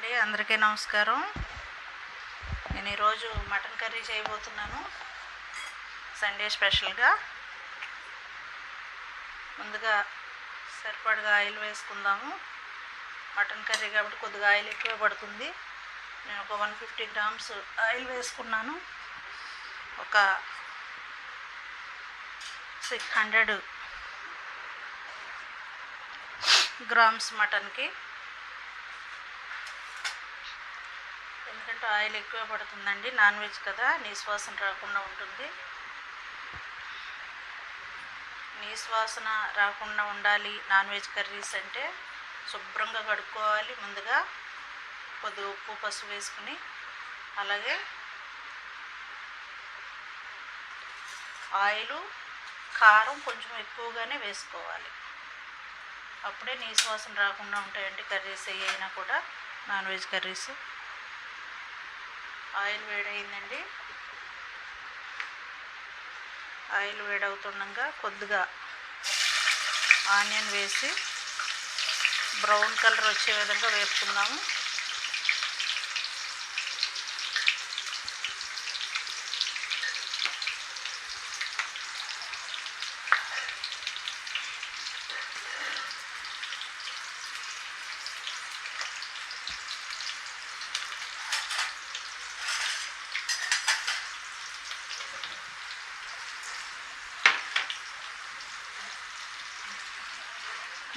అండి అందరికీ నమస్కారం. నేను ఈరోజు మటన్ కర్రీ చేయబోతున్నాను. సండే స్పెషల్గా. ముందుగా సరిపడగా ఆయిల్ వేసుకుందాము. మటన్ కర్రీ కాబట్టి కొద్దిగా ఆయిల్ ఎక్కువ పడుతుంది. నేను ఒక వన్ ఫిఫ్టీ గ్రామ్స్ ఆయిల్ వేసుకున్నాను. ఒక సిక్స్ హండ్రెడ్ గ్రామ్స్ మటన్కి. ఎందుకంటే ఆయిల్ ఎక్కువ పడుతుందండి. నాన్ వెజ్ కదా నీసు రాకుండా ఉంటుంది. నీసు వాసన రాకుండా ఉండాలి నాన్ వెజ్ కర్రీస్ అంటే శుభ్రంగా కడుక్కోవాలి ముందుగా. కొద్దిగా ఉప్పు పసుపు వేసుకుని అలాగే ఆయిల్ కారం కొంచెం ఎక్కువగానే వేసుకోవాలి. అప్పుడే నీసు వాసన రాకుండా ఉంటాయండి కర్రీస్ ఏ అయినా కూడా నాన్ వెజ్ కర్రీస్. ఆయిల్ వేడైందండి ఆయిల్ వేడవుతుండగా కొద్దిగా ఆనియన్ వేసి బ్రౌన్ కలర్ వచ్చే విధంగా వేపుకుందాము.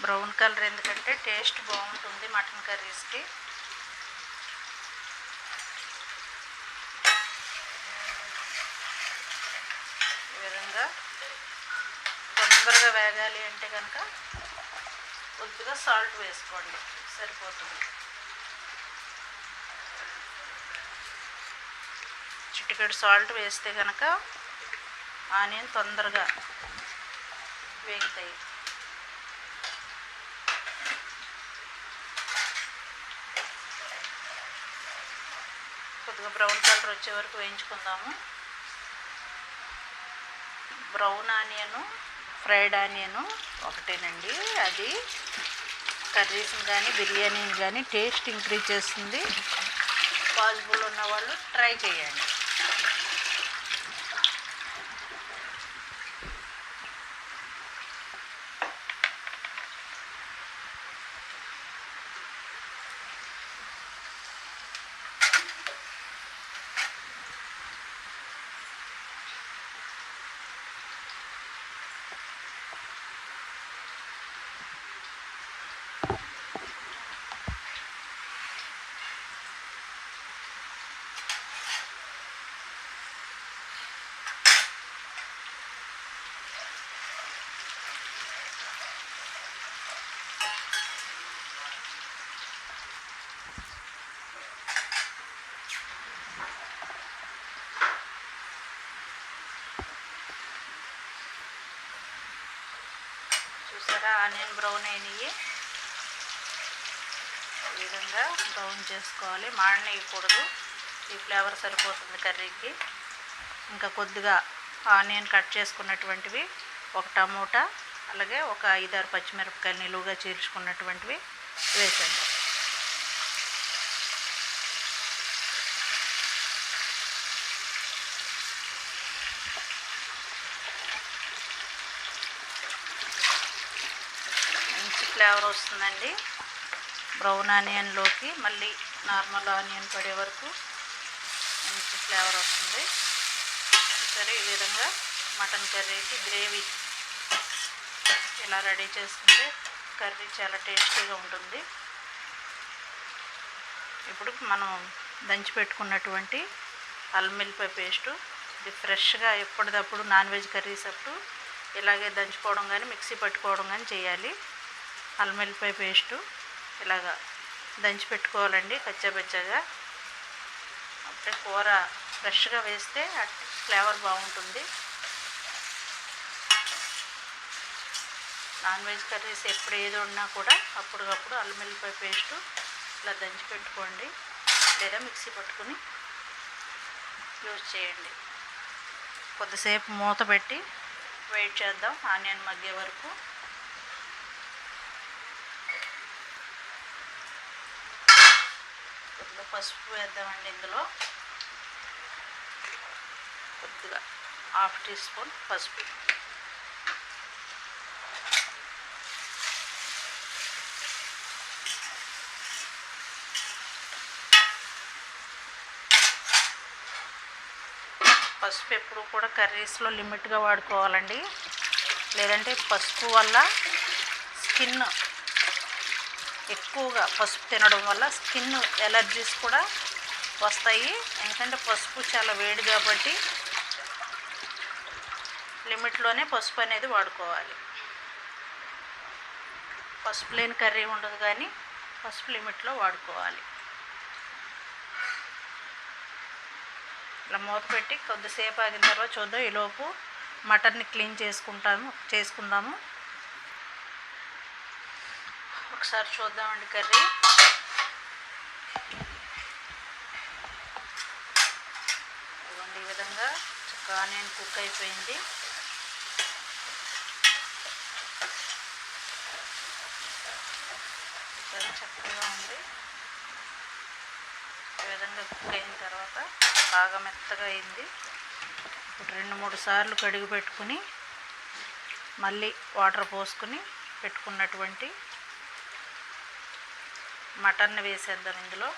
బ్రౌన్ కలర్ ఎందుకంటే టేస్ట్ బాగుంటుంది మటన్ కర్రీస్కి. ఈ విధంగా తొందరగా వేగాలి అంటే కనుక కొద్దిగా సాల్ట్ వేసుకోండి సరిపోతుంది. చిటికెడు సాల్ట్ వేస్తే కనుక ఆనియన్ తొందరగా వేగుతాయి. కొద్దిగా బ్రౌన్ కలర్ వచ్చే వరకు వేయించుకుందాము. బ్రౌన్ ఆనియను ఫ్రైడ్ ఆనియను ఒకటేనండి. అది కర్రీస్ని కానీ బిర్యానీని కానీ టేస్ట్ ఇంక్రీజ్ చేస్తుంది. పాసిబుల్ ఉన్న వాళ్ళు ట్రై చేయండి. చూసారా ఆనియన్ బ్రౌన్ అయినాయి. ఈ విధంగా బ్రౌన్ చేసుకోవాలి. మాడనేయకూడదు. ఈ ఫ్లేవర్ సరిపోతుంది కర్రీకి. ఇంకా కొద్దిగా ఆనియన్ కట్ చేసుకున్నటువంటివి ఒక టమోటా అలాగే ఒక ఐదారు పచ్చిమిరపకాయలు నిలువుగా చీల్చుకున్నటువంటివి వేసండి మంచి ఫ్లేవర్ వస్తుందండి. బ్రౌన్ ఆనియన్లోకి మళ్ళీ నార్మల్ ఆనియన్ పడే వరకు మంచి ఫ్లేవర్ వస్తుంది. సరే ఈ విధంగా మటన్ కర్రీకి గ్రేవీ ఇలా రెడీ చేసుకుంటే కర్రీ చాలా టేస్టీగా ఉంటుంది. ఇప్పుడు మనం దంచి పెట్టుకున్నటువంటి అల్లం పేస్టు ఇది ఫ్రెష్గా ఎప్పటిదప్పుడు నాన్ వెజ్ కర్రీస్ అప్పుడు ఇలాగే దంచుకోవడం కానీ మిక్సీ పట్టుకోవడం కానీ చేయాలి. అల్లం వెల్లిపాయ పేస్టు ఇలాగా దంచి పెట్టుకోవాలండి కచ్చాబచ్చాగా అప్పుడే కూర ఫ్రెష్గా వేస్తే ఫ్లేవర్ బాగుంటుంది. నాన్ వెజ్ కర్రీస్ ఎప్పుడు ఏది ఉన్నా కూడా అప్పటికప్పుడు అల్లం వెల్లిపాయ పేస్టు ఇలా దంచి పెట్టుకోండి. లేదా మిక్సీ పట్టుకుని యూజ్ చేయండి. కొద్దిసేపు మూత పెట్టి వెయిట్ చేద్దాం. ఆనియన్ మధ్య వరకు కొద్దిగా పసుపు వేద్దామండి ఇందులో. కొద్దిగా హాఫ్ టీ స్పూన్ పసుపు. పసుపు ఎప్పుడు కూడా కర్రీస్లో లిమిట్గా వాడుకోవాలండి. లేదంటే పసుపు వల్ల స్కిన్ ఎక్కువగా పసుపు తినడం వల్ల స్కిన్ ఎలర్జీస్ కూడా వస్తాయి. ఎందుకంటే పసుపు చాలా వేడి కాబట్టి లిమిట్లోనే పసుపు అనేది వాడుకోవాలి. పసుపు లేని కర్రీ ఉండదు కానీ పసుపు లిమిట్లో వాడుకోవాలి. ఇలా మూత పెట్టి కొద్దిసేపు ఆగిన తర్వాత చూద్దాం. ఈలోపు మటన్ని క్లీన్ చేసుకుంటాము చేసుకుందాము. ఒకసారి చూద్దామండి కర్రీ. ఇవ్వండి ఈ విధంగా చక్కగా ఆనియన్ కుక్ అయిపోయింది. చాలా చక్కగా ఉంది. ఈ విధంగా కుక్ అయిన తర్వాత బాగా మెత్తగా అయింది. ఇప్పుడు రెండు మూడు సార్లు కడిగి పెట్టుకుని మళ్ళీ వాటర్ పోసుకుని పెట్టుకున్నటువంటి మటన్ని వేసేద్దాం ఇందులో.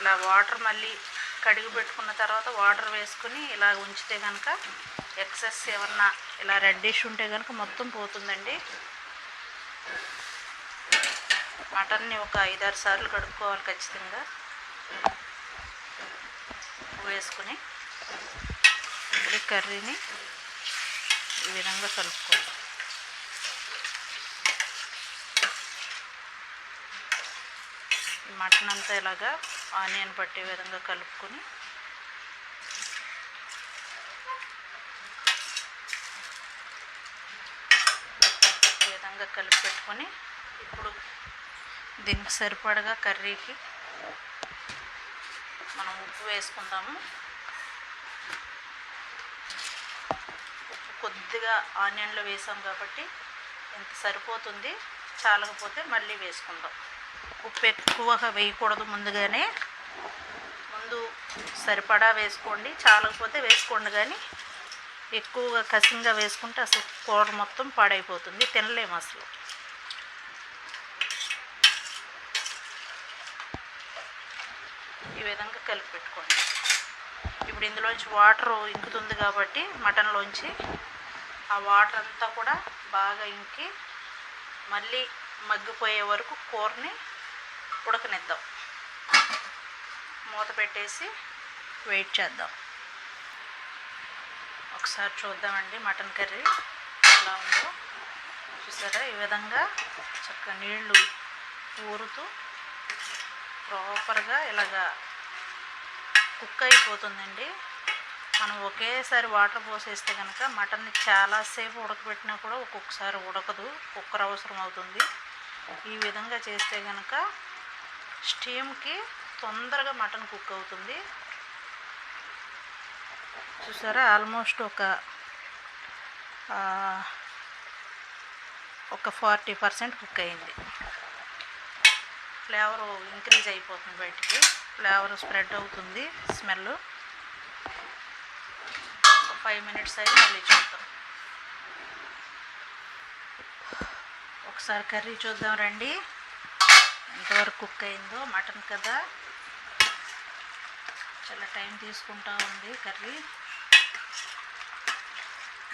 ఇలా వాటర్ మళ్ళీ కడిగి పెట్టుకున్న తర్వాత వాటర్ వేసుకుని ఇలా ఉంచితే కనుక ఎక్సెస్ ఏమన్నా ఇలా రెడ్డిష్ ఉంటే కనుక మొత్తం పోతుందండి. మటన్ని ఒక ఐదారు సార్లు కడుక్కోవాలి ఖచ్చితంగా. వేసుకుని ఇప్పుడు కర్రీని ఈ విధంగా కలుపుకోవాలి. మటన్ అంతా ఇలాగా ఆనియన్ పట్టే విధంగా కలుపుకొని ఈ విధంగా కలిపి పెట్టుకొని ఇప్పుడు దీనికి సరిపడగా కర్రీకి మనం ఉప్పు వేసుకుందాము. కొద్దిగా ఆనియన్లో వేసాం కాబట్టి ఇంత సరిపోతుంది చాలకపోతే మళ్ళీ వేసుకుందాం. ఉప్పు ఎక్కువగా వేయకూడదు ముందుగానే. ముందు సరిపడా వేసుకోండి. చాలకపోతే వేసుకోండి కానీ ఎక్కువగా కసింగా వేసుకుంటే అసలు కూర మొత్తం పాడైపోతుంది. తినలేము అసలు. ఈ విధంగా కలిపి పెట్టుకోండి. ఇప్పుడు ఇందులోంచి వాటర్ ఇంకుతుంది కాబట్టి మటన్లోంచి ఆ వాటర్ అంతా కూడా బాగా ఇంకి మళ్ళీ మగ్గిపోయే వరకు కూరని ఉడకనిద్దాం. మూత పెట్టేసి వెయిట్ చేద్దాం. ఒకసారి చూద్దామండి మటన్ కర్రీ ఎలా ఉందో. చూసారా? ఈ విధంగా చక్కగా నీళ్ళు ఊరుతూ ప్రాపర్గా ఇలాగా కుక్ అయిపోతుందండి. మనం ఒకేసారి వాటర్ పోసేస్తే కనుక మటన్ని చాలాసేపు ఉడకబెట్టినా కూడా ఒక్కొక్కసారి ఉడకదు కుక్కర్ అవసరం అవుతుంది. ఈ విధంగా చేస్తే కనుక స్టీమ్కి తొందరగా మటన్ కుక్ అవుతుంది. చూసారా? ఆల్మోస్ట్ ఒక ఒక ఫార్టీ పర్సెంట్ కుక్ అయింది. ఫ్లేవర్ ఇంక్రీజ్ అయిపోతుంది బయటికి. ఫ్లేవర్ స్ప్రెడ్ అవుతుంది స్మెల్ ఫైవ్ మినిట్స్ అయితే మళ్ళీ చూద్దాం. ఒకసారి కర్రీ చూద్దాం రండి. ఎంతవరకు కుక్ అయిందో మటన్ కదా. చాలా టైం తీసుకుంటా ఉంది కర్రీ.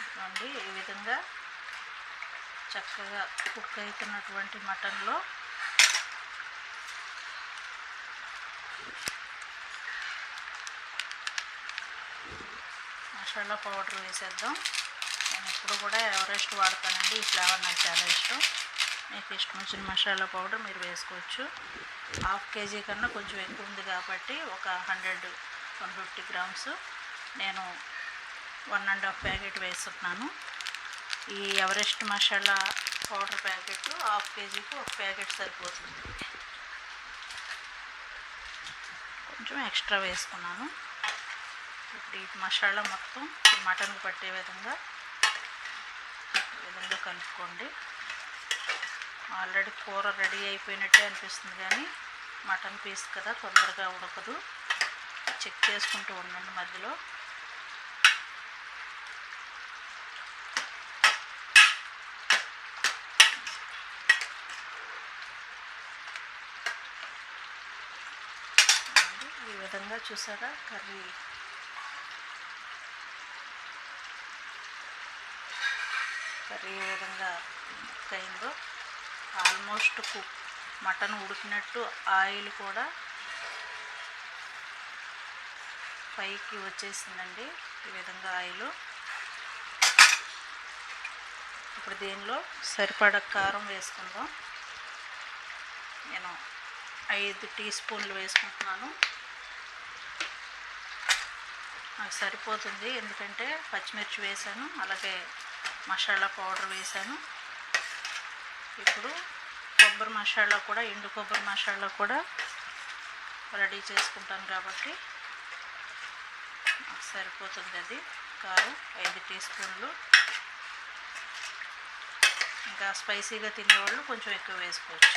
చూడండి ఈ విధంగా చక్కగా కుక్ అవుతున్నటువంటి మటన్లో. మసాలా పౌడర్ వేసేద్దాం. నేను ఎప్పుడు కూడా ఎవరెస్ట్ వాడతానండి. ఈ ఫ్లేవర్ నాకు చాలా ఇష్టం. మీకు ఇష్టం వచ్చిన మసాలా పౌడర్ మీరు వేసుకోవచ్చు. హాఫ్ కేజీ కన్నా కొంచెం ఎక్కువ ఉంది కాబట్టి ఒక హండ్రెడ్ వన్ ఫిఫ్టీ గ్రామ్స్ నేను వన్ అండ్ హాఫ్ ప్యాకెట్ వేస్తున్నాను. ఈ Everest masala powder packet half కేజీకి ఒక ప్యాకెట్ సరిపోతుంది. కొంచెం ఎక్స్ట్రా వేసుకున్నాను. ఇప్పుడు ఈ మసాలా మొత్తం మటన్ మటన్కి పట్టే విధంగా ఈ విధంగా కలుపుకోండి. ఆల్రెడీ కూర రెడీ అయిపోయినట్టే అనిపిస్తుంది కానీ మటన్ పీస్ కదా తొందరగా ఉడకదు. చెక్ చేసుకుంటూ ఉండండి మధ్యలో. ఈ విధంగా చూసారా? కర్రీ కర్రీ ఏ విధంగా కుక్ అయిందో ఆల్మోస్ట్ కుక్ మటన్ ఉడికినట్టు ఆయిల్ కూడా పైకి వచ్చేసిందండి ఈ విధంగా ఆయిల్. ఇప్పుడు దీనిలో సరిపడ కారం వేసుకుందాం. నేను ఐదు టీ స్పూన్లు వేసుకుంటున్నాను. నాకు సరిపోతుంది ఎందుకంటే పచ్చిమిర్చి వేసాను అలాగే మసాలా పౌడర్ వేసాను ఇప్పుడు కొబ్బరి మసాలా కూడా ఎండు కొబ్బరి మసాలా కూడా రెడీ చేసుకుంటాను కాబట్టి సరిపోతుంది అది. కారం ఐదు టీ స్పూన్లు. ఇంకా స్పైసీగా తినేవాళ్ళు కొంచెం ఎక్కువ వేసుకోవచ్చు.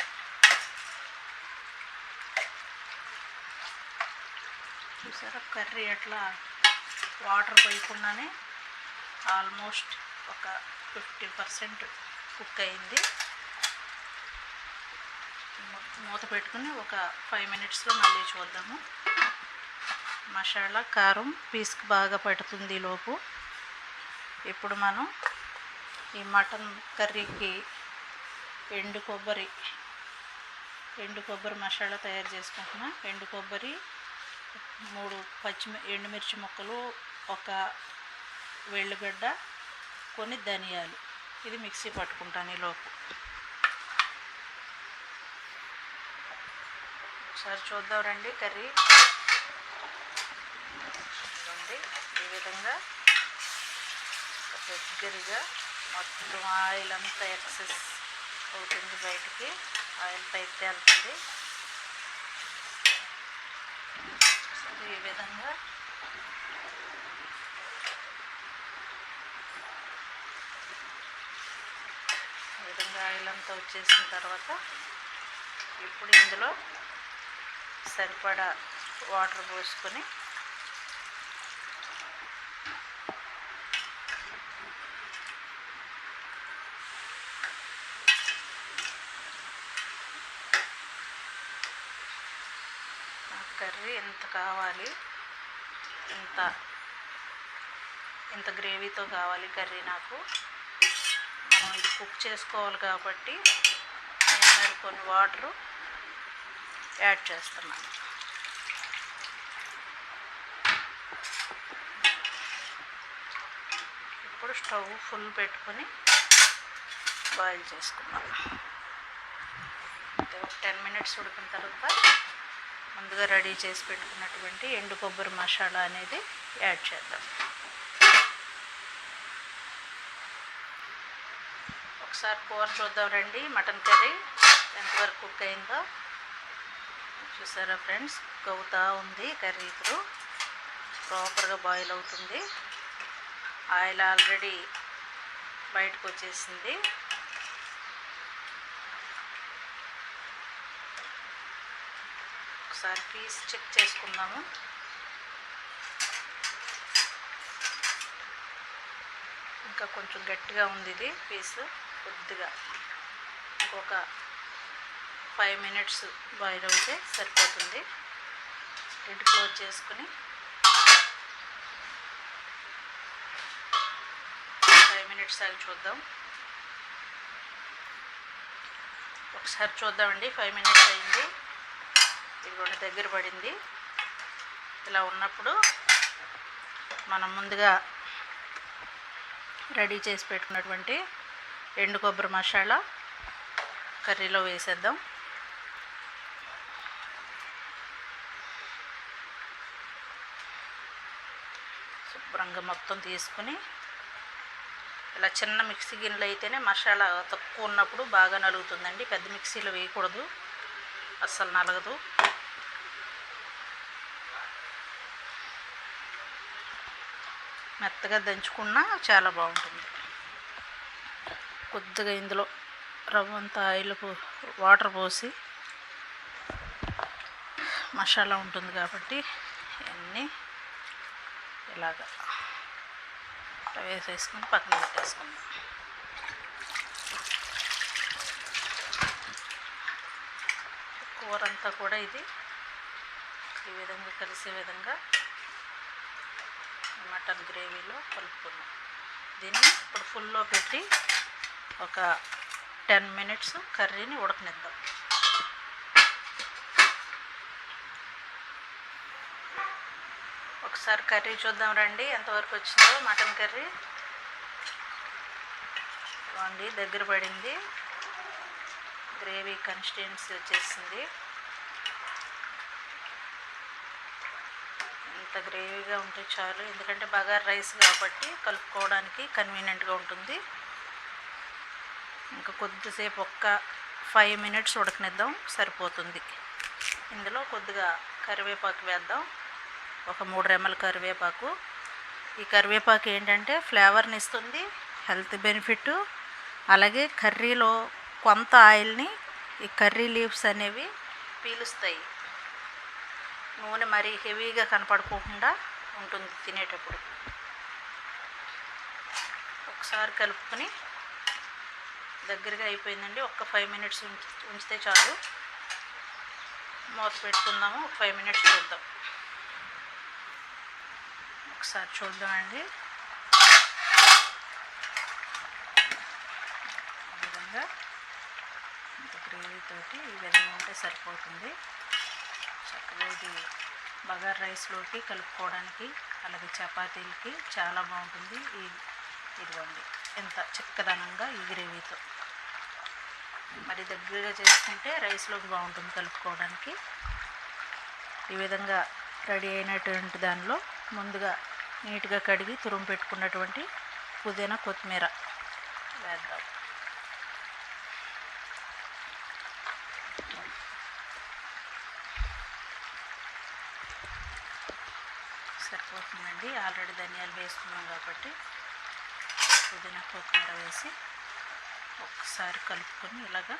చూసారా కర్రీ ఎట్లా? వాటర్ పోయకుండానే ఆల్మోస్ట్ ఒక ఫిఫ్టీ పర్సెంట్ కుక్ అయింది. మూత పెట్టుకుని ఒక ఫైవ్ మినిట్స్లో మళ్ళీ చూద్దాము. మసాలా కారం పీస్కి బాగా పడుతుంది లోపు. ఇప్పుడు మనం ఈ మటన్ కర్రీకి ఎండు కొబ్బరి ఎండు కొబ్బరి మసాలా తయారు చేసుకుంటున్నా. ఎండు కొబ్బరి మూడు పచ్చిమి ఎండుమిర్చి ముక్కలు ఒక వెల్లుగడ్డ కొన్ని ధనియాలు. ఇది మిక్సీ పట్టుకుంటాను ఈలోపు ఒకసారి చూద్దాం రండి కర్రీ. చూడండి ఈ విధంగా దగ్గరగా మొత్తం ఆయిల్ అంతా ఎక్సెస్ అవుతుంది బయటికి. ఆయిల్ పైకి తేలుతుంది. ఈ విధంగా ఈ విధంగా ఆయిల్ అంతా వచ్చేసిన తర్వాత ఇప్పుడు ఇందులో సరిపడా వాటర్ పోసుకొని నాకు కర్రీ ఎంత కావాలి ఇంత ఇంత గ్రేవీతో కావాలి కర్రీ నాకు. మనం ఇది కుక్ చేసుకోవాలి కాబట్టి నేను మరి కొన్ని వాటరు యాడ్ చేస్తున్నాను. ఇప్పుడు స్టవ్ ఫుల్ పెట్టుకొని బాయిల్ చేసుకుందాం. టెన్ మినిట్స్ ఉడికిన తర్వాత ముందుగా రెడీ చేసి పెట్టుకున్నటువంటి ఎండు కొబ్బరి మసాలా అనేది యాడ్ చేద్దాం. ఒకసారి కూర చూద్దాం రండి. మటన్ కర్రీ ఎంతవరకు కుక్ అయిందో. చూసారా ఫ్రెండ్స్? కుక్ అవుతా ఉంది కర్రీ ఇప్పుడు. ప్రాపర్గా బాయిల్ అవుతుంది. ఆయిల్ ఆల్రెడీ బయటకు వచ్చేసింది. ఒకసారి పీస్ చెక్ చేసుకుందాము. ఇంకా కొంచెం గట్టిగా ఉంది ఇది పీసు కొద్దిగా ఇంకొక ఫైవ్ మినిట్స్ బాయిల్ అవుతే సరిపోతుంది. లిడ్ క్లోజ్ చేసుకుని ఫైవ్ మినిట్స్ ఆగి చూద్దాం. ఒకసారి చూద్దామండి ఫైవ్ మినిట్స్ అయింది. ఇదిగోండి దగ్గర పడింది. ఇలా ఉన్నప్పుడు మనం ముందుగా రెడీ చేసి పెట్టుకున్నటువంటి ఎండు కొబ్బరి మసాలా కర్రీలో వేసేద్దాం. శుభ్రంగా మొత్తం తీసుకుని ఇలా చిన్న మిక్సీ గిన్నెలు అయితేనే మసాలా తక్కువ ఉన్నప్పుడు బాగా నలుగుతుందండి. పెద్ద మిక్సీలో వేయకూడదు. అస్సలు నలగదు. మెత్తగా దంచుకున్నా చాలా బాగుంటుంది. కొద్దిగా ఇందులో రవ్వంత ఆయిల్ పో వాటర్ పోసి మసాలా ఉంటుంది కాబట్టి ఇవన్నీ ఇలాగా వేసేసుకుని పక్కన పెట్టేసుకుందాం. కూర అంతా కూడా ఇది ఈ విధంగా కలిసే విధంగా మటన్ గ్రేవీలో కలుపుకుందాం. దీన్ని ఇప్పుడు ఫుల్లో పెట్టి ఒక టెన్ మినిట్స్ కర్రీని ఉడకనిద్దాం. ఒకసారి కర్రీ చూద్దాం రండి ఎంతవరకు వచ్చిందో మటన్ కర్రీ. బాగుంది దగ్గర పడింది. గ్రేవీ కన్సిస్టెన్సీ వచ్చేసింది. ఇంత గ్రేవీగా ఉంటే చాలు ఎందుకంటే బగార్ రైస్ కాబట్టి కలుపుకోవడానికి కన్వీనియంట్గా ఉంటుంది. ఇంకా కొద్దిసేపు ఒక్క ఫైవ్ మినిట్స్ ఉడకనిద్దాం సరిపోతుంది. ఇందులో కొద్దిగా కరివేపాకు వేద్దాం. ఒక మూడు రెమ్మల కరివేపాకు. ఈ కరివేపాకు ఏంటంటే ఫ్లేవర్ని ఇస్తుంది హెల్త్ బెనిఫిట్ అలాగే కర్రీలో కొంత ఆయిల్ని ఈ కర్రీ లీవ్స్ అనేవి పీలుస్తాయి. నూనె మరీ హెవీగా కనపడుకోకుండా ఉంటుంది తినేటప్పుడు. ఒకసారి కలుపుకొని దగ్గరగా అయిపోయిందండి. ఒక్క ఫైవ్ మినిట్స్ ఉంచితే చాలు. మూత పెట్టుకుందాము. ఒక ఫైవ్ మినిట్స్ చూద్దాం. ఒకసారి చూద్దామండి. ఈ విధంగా గ్రేవీతోటి ఈ విధంగా ఉంటే సరిపోతుంది. చక్కగా ఇది బగార్ రైస్లోకి కలుపుకోవడానికి అలాగే చపాతీలకి చాలా బాగుంటుంది. ఈ ఇదిగోండి. ఎంత చిక్కదనంగా ఈ గ్రేవీతో మరి దగ్గరగా చేసుకుంటే రైస్లోకి బాగుంటుంది కలుపుకోవడానికి. ఈ విధంగా రెడీ అయినటువంటి దానిలో ముందుగా నీట్గా కడిగి తురుము పెట్టుకున్నటువంటి పుదీనా కొత్తిమీర వేద్దాం. సరిపోతుందండి. ఆల్రెడీ ధనియాలు వేసుకున్నాం కాబట్టి పుదీనా కొత్తిమీర వేసి ఒకసారి కలుపుకొని ఇలాగా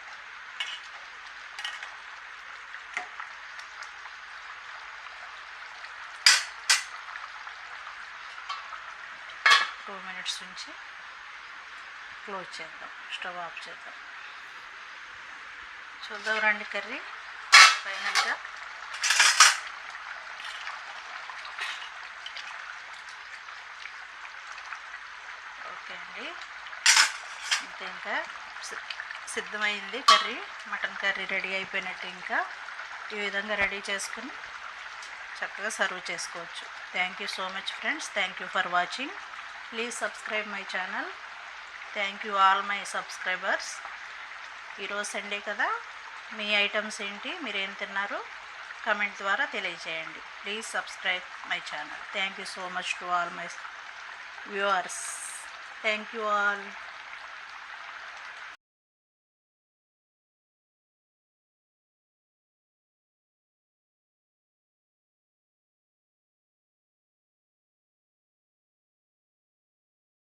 టూ మినిట్స్ నుంచి క్లోజ్ చేద్దాం స్టవ్ ఆఫ్ చేద్దాం. చూద్దాం రండి కర్రీ. ఫైనల్గా ఓకే అండి. ఇంకా. సిద్ధమైంది కర్రీ మటన్ కర్రీ రెడీ అయిపోయినట్టు ఇంకా. ఈ విధంగా రెడీ చేసుకుని చక్కగా సర్వ్ చేసుకోవచ్చు. Thank you so much friends thank you for watching please subscribe my channel thank you all my subscribers ఈరోజు సండే కదా. మీ ఐటమ్స్ ఏంటి? మీరు ఏం తిన్నారు? కమెంట్ ద్వారా తెలియజేయండి. Please subscribe my channel thank you so much to all my viewers thank you all